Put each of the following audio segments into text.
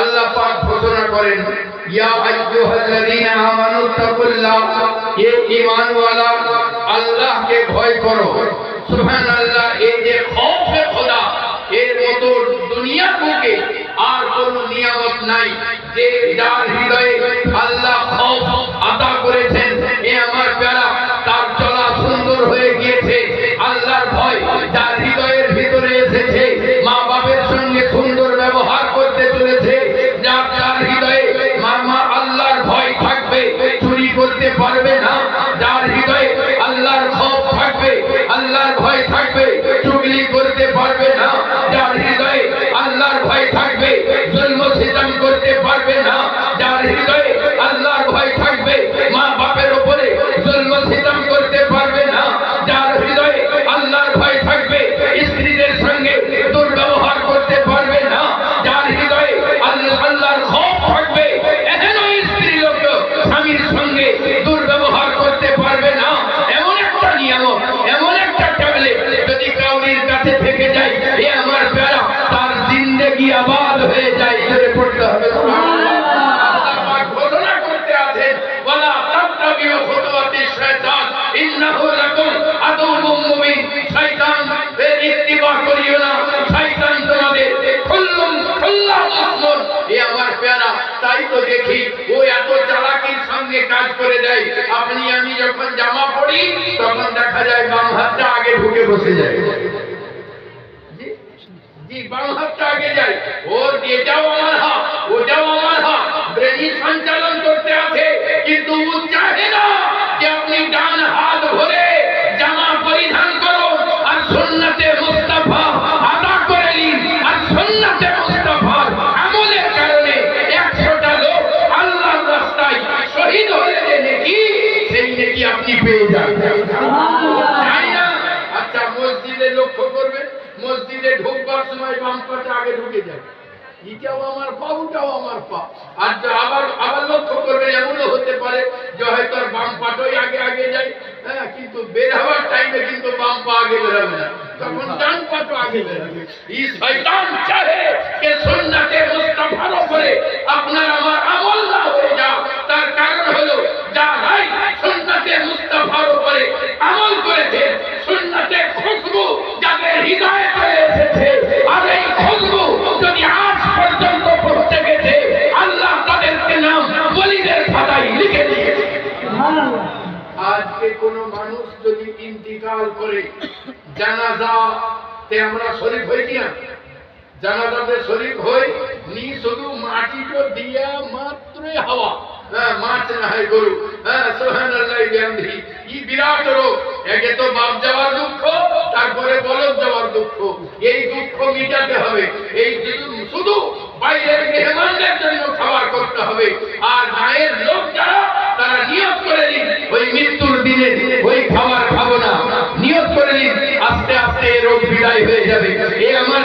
আল্লাহ পাক ঘোষণা করেন, ইয়া আইয়ুহাল্লাযীনা আমানু তাকুল্লাহ ঈমানওয়ালা, আল্লাহকে ভয় করো। সুবহানাল্লাহ, এই যে খোদা, এর মতো দুনিয়া থেকে আর কোন নিয়ামত নাই, যে যার হৃদয়ে আল্লাহ খৌফ আতা করেছেন হবে ঘোষণা করতে আছেন ওয়ালা তাত্তাবিউ খুতুওয়াতি শাইতান ইন্নাহু লাকুম আদুউম মুবিন। শয়তান এর ইত্তিবা করিও না। শয়তান তোমাদের খুল্লুম খুল্লা দুশমন এ আমার প্যারা তাই তো দেখি ও এত চালাকির সঙ্গে কাজ করে দেয়। আপনি আমি যখন জামা পরি তখন দেখা যায় বাম হাতটা আগে ঢুকে বসে যায়। ওর এটাও আমার হাত ওটাও আমার হাত সঞ্চালন করতে আছে, কিন্তু ও চাহে না যে আপনি ডান হাত ভরে জামা পরিধান করুন আর সুন্নতে মুস্তাফা করে নিন। আর সুন্নতে মুস্তাফার আমলের কারণে একশোটা লোক আল্লাহর রাস্তায় শহীদ হয়ে নেকি আপনি পেয়ে যান তাই না আচ্ছা মসজিদে লক্ষ্য করবেন ঢুকবার সময় বাম পাটা আগে ঢুকে যায়। এটাও আমার পা, ওটাও আমার পা। আর যা আবার আবার লক্ষ্য করবেন এমনও হতে পারে যে হয়তো আর বাম পাটাই আগে আগে যায়। হ্যাঁ কিন্তু বের হওয়ার টাইমে কিন্তু বাম পা আগে বেরোবে না। আমল করেছে খুশবু যাদের হৃদয়ে আর গেছে কিনা জানাজাতে শরীফ হই নি শুধু মাটিটো দিয়া মাত্রই হাওয়া। হ্যাঁ মাছ না হয় বিহামদিহি ই বিরাট রোগ। একে তো বাপ যাওয়ার দুঃখ, তারপরে বলদ যাওয়ার দুঃখ। এই দুঃখ মিটাতে হবে। এই শুধু- বাইরের মেহমানদের জন্য খাবার করতে হবে। আর গায়ের লোক যারা, তারা নিয়োগ করে নিন, ওই মৃত্যুর দিনে ওই খাবার খাব না। নিয়ত করে নিন, আস্তে আস্তে এই রোগ বিদায় হয়ে যাবে। এ আমার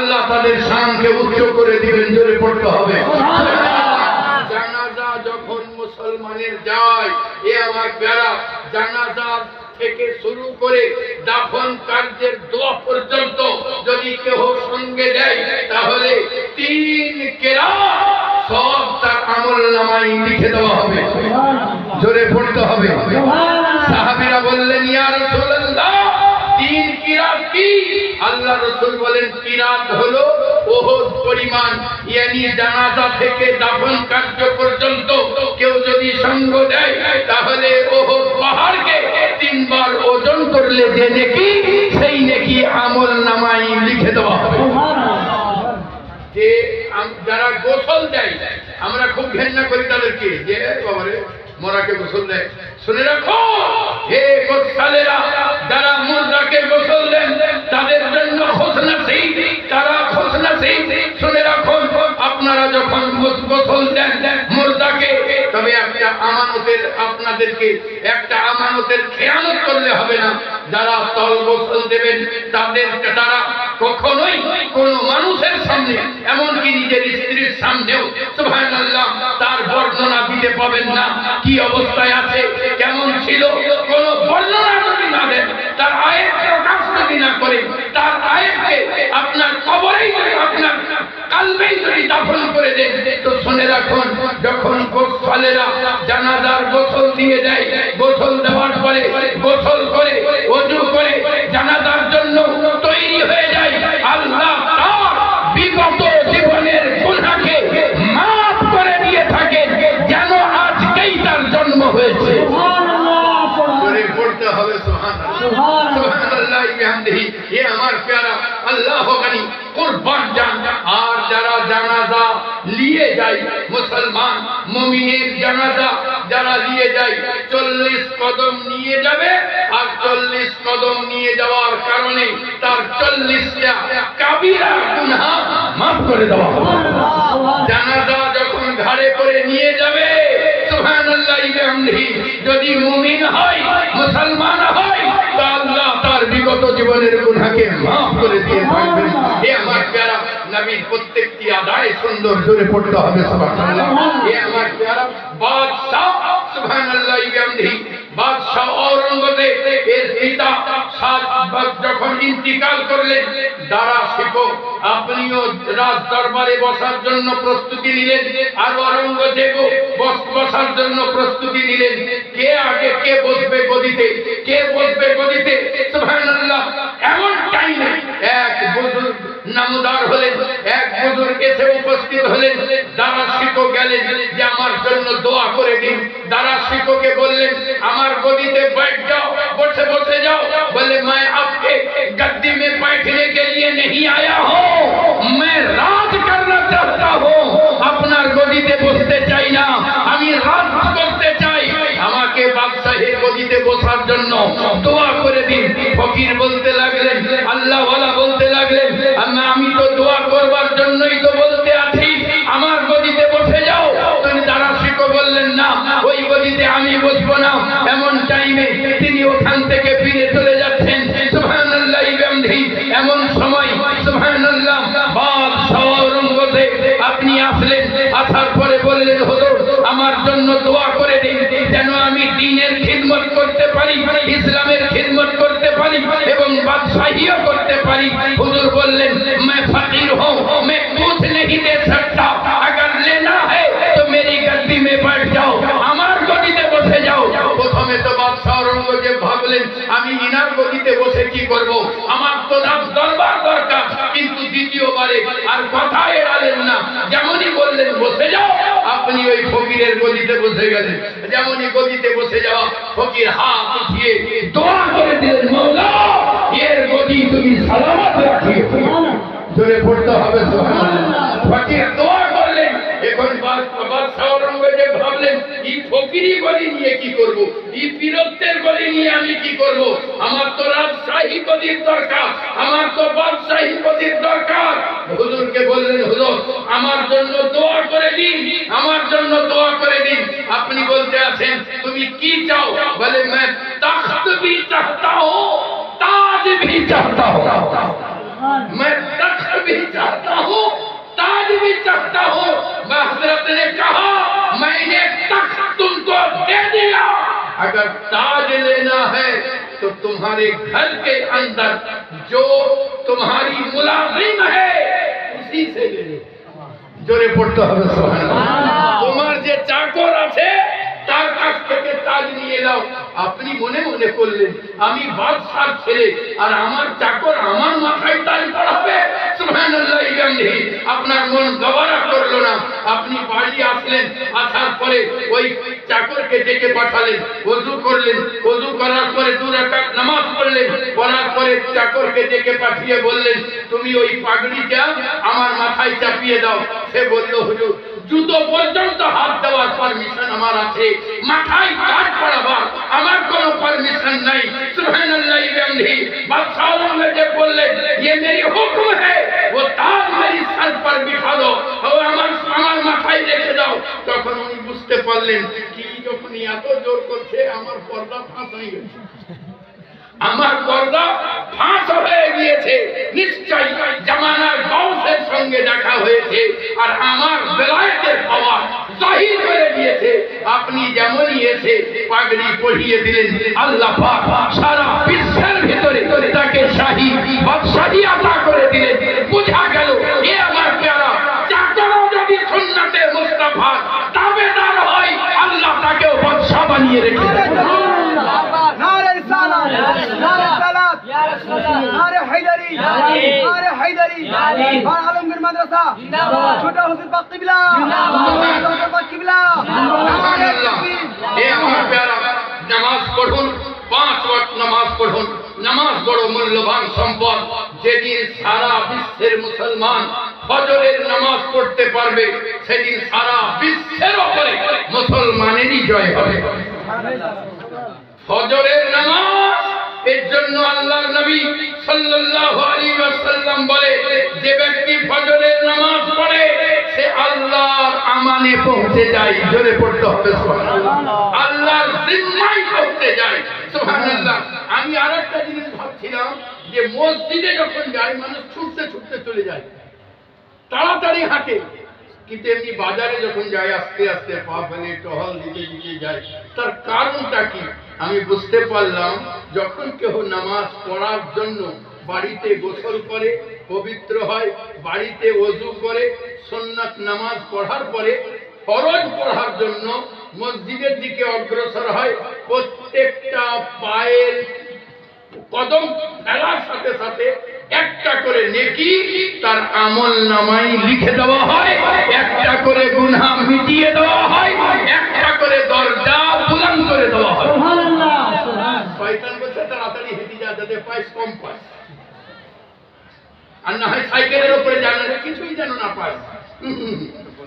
আল্লাহ তাদের শানকে উচ্চ করে দিবেন জোরে পড়তে হবে। জানাজা যখন মুসলমানের যায় এ আমার প্যারা জানাজা থেকে শুরু করে দাফন কার্যের দোয়া পর্যন্ত যদি কেউ সঙ্গে দেয় তাহলে তিন কেরা সব তার আমল নামায় লিখে দেওয়া হবে। জোরে পড়তে হবে। সাহাবীরা বললেন ইয়া আল্লাহ রাসূল বলেন কিরাত হলো ওহদ পরিমাণ জ্ঞানী জানাজা থেকে দাফন কার্য পর্যন্ত। কেউ যদি সঙ্গ দেয় তাহলে ও পাহাড়কে তিনবার ওজন করলে যে নেকি সেই নেকি আমল নামাই লিখে দেওয়া হবে। যে যারা গোসল দেয় আমরা খুব ঘেন্না করি তাদেরকে যে বাবারে মরাকে গোসল দেয়। শুনে রাখো হে গোসালেরা যারা মুদ্রাকে গোসল দেন তাদের খোসনা সেই তারা খোসনা সেই শুনে রাখুন, আপনারা যখন গোসল দেন মুর্দাকে, তবে একটা আমানতের আপনাদেরকে, একটা আমানতের খেয়ানত করলে হবে না। যারা তল গোসল দেবেন, তাদের, তারা কখনোই কোন মানুষের সামনে, এমনকি নিজের স্ত্রীর সামনেও, সুবহানাল্লাহ, তার বর্ণনা দিতে পাবেন না। কি অবস্থায় আছে, কেমন ছিল, কোন বর্ণনা যদি না দেন, তার আয়ের প্রকাশ যদি না করে, তার আয়েরকে আপনার কবরেই যদি আপনার কালবেই যদি দাফন করে দেন তো শুনে রাখুন, যখন গোসলেরা জানাজার গোসল দিয়ে দেয়, গোসল দেওয়ার পরে গোসল করে বিহামদিহি এ আমার প্যারা আল্লাহ গানি কুরবান জান আর যারা জানাজা নিয়ে যায় মুসলমান মুমিনের জানাজা যারা নিয়ে যায় চল্লিশ কদম নিয়ে যাবে আর চল্লিশ কদম নিয়ে যাওয়ার কারণে তার চল্লিশটা কাবিরা গুনাহ মাফ করে দেওয়া হবে। জানাজা যখন ঘাড়ে করে নিয়ে যাবে সুবহানাল্লাহ বিহামদিহি যদি মুমিন হয় মুসলমান হয় বিগত জীবনের গুণাকে মাফ করে দিয়ে থাকবেন এ আমার প্যারা নবীর প্রত্যেকটি আদায় সুন্দর জোরে পড়তে হবে সুবহানাল্লাহ। এ আমার প্যারা বাদশাহ সুবহানাল্লাহ বিহামদিহি বাদশাহ যখন ইন্তিকাল করলেন দাঁড়া শিখো, আপনিও রাজ দরবারে বসার জন্য প্রস্তুতি নিলেন, আর অরঙ্গজেব বসার জন্য প্রস্তুতি নিলেন। কে আগে কে বসবে গদিতে? কে বসবে গদিতে? এমন টাইমে এক বুজুর্গ নামদার হলেন, এক বুজুর্গ এসে উপস্থিত হলেন, দাঁড়া শিখো গেলেন যে আমার জন্য দোয়া করে দিন। দাঁড়া শিখোকে বললেন, আমার গদিতে বসে বসে যাও। বলে মায় आपके गद्दी में बैठने के लिए नहीं आया हूँ मैं राज करना चाहता हूँ আপনার গদিতে বসতে চাই না আমি রাজ করতে চাই আমাকে বাদশাহের গদিতে বসার জন্য দোয়া করে দিন ফকির বলতে লাগলেন আল্লাহ ওয়ালা বলতে লাগলেন আম্মা, আমি তো দোয়া করবার জন্যই তো বলতে আছি পারি ইসলামের খিদমত করতে পারি এবং বাদশাহিও করতে পারি হুজুর বললেন मैं फकीर हूँ मैं कुछ नहीं दे सकता अगर लेना है तो मेरी गद्दी में बैठ जाओ আমার গদিতে বসে যাও প্রথমে তো বাদশাহ ঔরঙ্গজেব ভাবলেন আমি ইনার গদিতে বসে কি করব আমার তো রাজ দরবার দরকার কিন্তু দ্বিতীয়বারে আর কথা এড়ালেন না যেমনই বললেন বসে যাও আপনি ওই ফকিরের গদিতে বসে গেলেন। যেমনই গদিতে বসে যাওয়া ফকির হাত উঠিয়ে দোয়া করে দিলেন মৌলা এর গদি তুমি সালামত রাখিও। জোরে পড়তে হবে ফকির দোয়া এই ফকিরি গলি নিয়ে কি করব এই বীরত্বের গলি নিয়ে আমি কি করব আমার তো রাজশাহী গদির দরকার আমার তো বাদশাহী গদির দরকার হুজুরকে বললেন হুজুর আমার জন্য দোয়া করে দিন আমার জন্য দোয়া করে দিন আপনি বলতে আছেন তুমি কি চাও বলে मैं तख्त भी चाहता हूँ ताज भी चाहता हूँ मैं तख्त भी चाहता हूँ ताज भी चाहता हूँ मैं हजरत ने अगर ताज लेना है तो तुम्हारे घर के अंदर जो तुम्हारी मुलाजिम है उसी से ले लो জোরে পড়তে হবে সুবহানাল্লাহ। তোমার যে চাকর আছে তার কাছ থেকে তাজ নিয়ে নাও আপনি মনে মনে করলেন আমি বাদশার ছেলে আর আমার চাকর আমার মাথায় তাজ পড়াবে সুবহানাল্লাহ বিহামদিহি আপনার মন গবারা করলো না আপনি বাড়ি আসলেন আসার পরে ওই চাকরকে ডেকে পাঠালেন ওযু করলেন ওযু করার পরে দু রাকাত নামাজ পড়লেন পড়ার পরে চাকরকে ডেকে পাঠিয়ে বললেন তুমি ওই পাগড়িটা আমার মাথায় চাপিয়ে দাও সে বলল হুজুর জুতো পর্যন্ত হাত দেওয়ার পারমিশন আমার আছে মাথায় কাজ পড়াবার আমার কোনো পারমিশন নাই সুবহানাল্লাহ বিহামদিহি বাদশাহ আলম যে বললেন ये मेरी हुक्म है वो ताज मेरी सर पर बिठा পারলেন কি যখন এত জোর করছে, আমার পর্দা ফাঁস হয়ে গেছে। আমার পর্দা ফাঁস হয়ে গিয়েছে। নিশ্চয় জামানার বংশের সঙ্গে দেখা হয়েছে আর আমার বেলায়েতের পাওয়ার জাহির করে দিয়েছে আপনি যেমনই এসে পাগড়ি পরিয়ে দিলেন, আল্লাহ সারা নামাজ পড়ুন মূল্যবান সম্পদ, যেদিন সারা বিশ্বের মুসলমান ফজরের নামাজ পড়তে পারবে, সেদিন সারা বিশ্বের ওপরে মুসলমানেরই জয় হবে। ফজরের নামাজ, এর জন্য আল্লাহর নবী সাল্লাল্লাহু আলাইহি ওয়াসাল্লাম বলে, যে ব্যক্তি ফজরের নামাজ পড়ে, সে আল্লাহর আমানে পৌঁছে যায়। জোরে পড়তে হবে, সুবহানাল্লাহ। আল্লাহর জিম্মায় পৌঁছে যায়, সুবহানাল্লাহ। আমি আরেকটা জিনিস ভাবছিলাম, যে মসজিদে যখন যায়, মানুষ ছুটতে ছুটতে চলে যায়। তাড়াতাড়ি হাঁটে। কিন্তু এমনি বাজারে যখন যায়, আস্তে আস্তে পা ফেলে টহল দিতে দিতে যায়। তার কারণটা কি? আমি বুঝতে পারলাম, যখন কেউ নামাজ পড়ার জন্য বাড়িতে গোসল করে, পবিত্র হয়, বাড়িতে অজু করে সন্ন্যাত নামাজ পড়ার পরে ফরজ পড়ার জন্য মসজিদের দিকে অগ্রসর হয়, প্রত্যেকটা পায়ের কদম ফেলার সাথে সাথে একটা করে নেকি তার আমল নামাই লিখে দেওয়া হয় একটা করে গুনা মিটিয়ে দেওয়া হয় একটা করে দরজা পূরণ করে দেওয়া হয়। শয়তান বলছে তাড়াতাড়ি হেঁটে যা যাতে পাইস কম পায়। আর না হয় সাইকেলের উপরে জানো কিছুই যেন না পায়।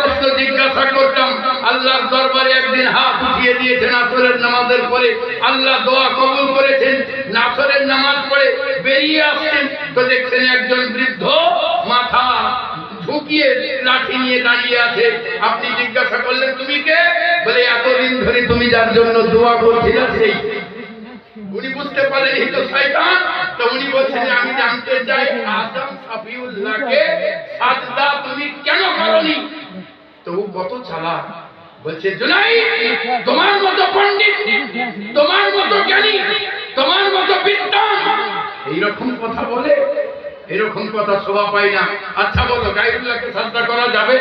প্রশ্ন জিজ্ঞাসা করতাম, আল্লাহর দরবারে একদিন হাত উঠিয়ে দিয়েছেন আসরের নামাজের পরে। আল্লাহ দোয়া কবুল করেছেন, নাসরের নামাজ পড়ে বেরিয়ে আসছেন। তো দেখছেন একজন বৃদ্ধ মাথা ঝুঁকিয়ে লাঠি নিয়ে দাঁড়িয়ে আছে। আপনি জিজ্ঞাসা করলেন, তুমি কে? বলে, এতদিন ধরে তুমি যার জন্য দোয়া করছিলে সেই। উনি বুঝতে পারেন, এই তো শয়তান। তো উনি বলছেন, আমি জানতে চাই, আদম সাফিউল্লাহকে সাজদা তুমি কেন করনি? তো ও কত চালাক। বলছে জুনাই তোমার মতো পণ্ডিত, তোমার মতো জ্ঞানী, তোমার মতো বিদ্বান। এইরকম কথা বলে, এরকম কথা শোভা পাই না। আচ্ছা বলো, গাইরুল্লাহকে সাজদা করা যাবে?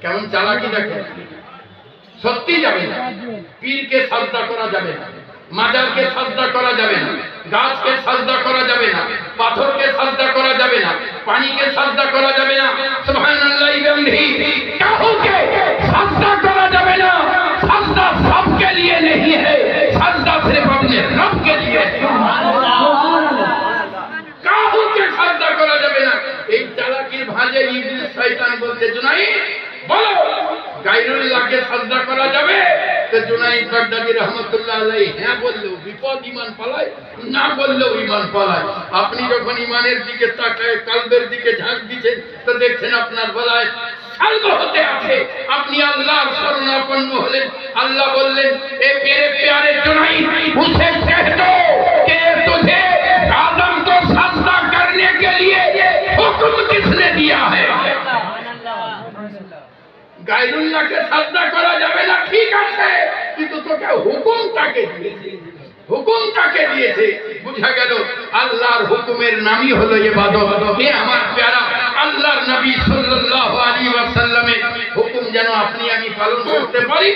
কেমন চালাকি দেখে? সত্যি যাবে না। পীরকে সাজদা করা যাবে না। মাজারকে সাজদা করা যাবে না গাছকে সাজদা করা যাবে না পাথরকে সাজদা করা যাবে না পানিকে সাজদা করা যাবে না সুবহানাল্লাহ গন্ধি কাহুকে সাজদা করা যাবে না সাজদা सबके लिए नहीं है সাজদা सिर्फ अपने रब के लिए है কাহুকে সাজদা করা যাবে না এই চালাকির ভাঁজে ইবলিস শয়তান বলছে জুনাই বলো হ্যাঁ আপনি যখন ইমানের দিকে তাকায়, কালবের দিকে ঝাঁক দিচ্ছেন, তো দেখছেন আপনার বলায় হতে আছে। আপনি আল্লাহ স্মরণাপন্ন হলেন। আল্লাহ বললেন, এ কে গাইরুল্লাহকে সাজদা করা যাবে না, ঠিক আছে, কিন্তু তোকে হুকুম তাকে হুকুম তাকে দিয়েছে। বুঝা গেল, আল্লাহর হুকুমের নামই হলো ইবাদত। হে আমার প্যারা, আল্লাহর নবী সাল্লাল্লাহু আলাইহি ওয়াসাল্লামের হুকুম যেন আপনি আমি পালন করতে পারি।